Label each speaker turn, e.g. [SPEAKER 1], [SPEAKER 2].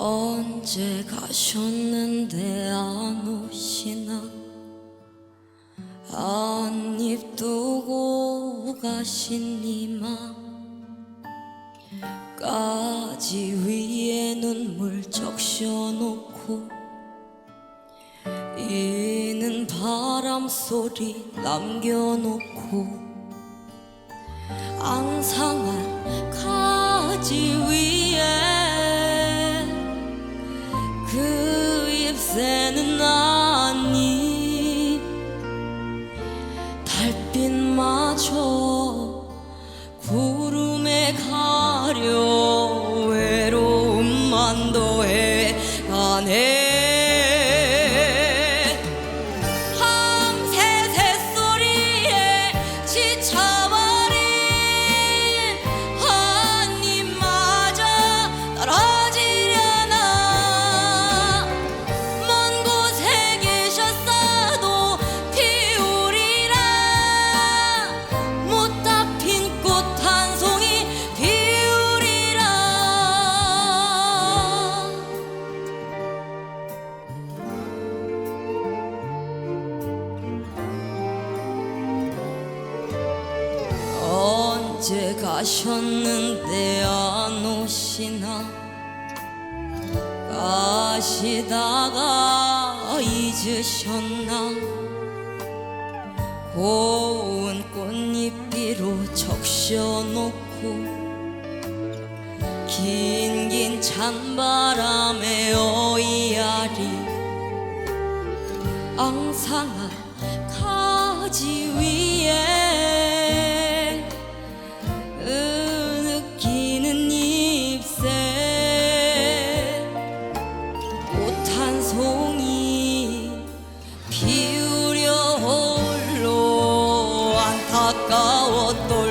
[SPEAKER 1] 언제 가셨는데 안 오시나? 한입 두고 가신 이마 까지 위에 눈물 적셔놓고 이는 바람 소리 남겨놓고 앙상한 가지 위 그 잎새는 아니 달빛마저 구름에 가려 외로움만 더해 가네 언제 가셨는데 안 오시나? 가시다가 잊으셨나? 고운 꽃잎비로 적셔놓고 긴긴 찬바람에 어이야리 앙상한 가지 위에 가까워 떨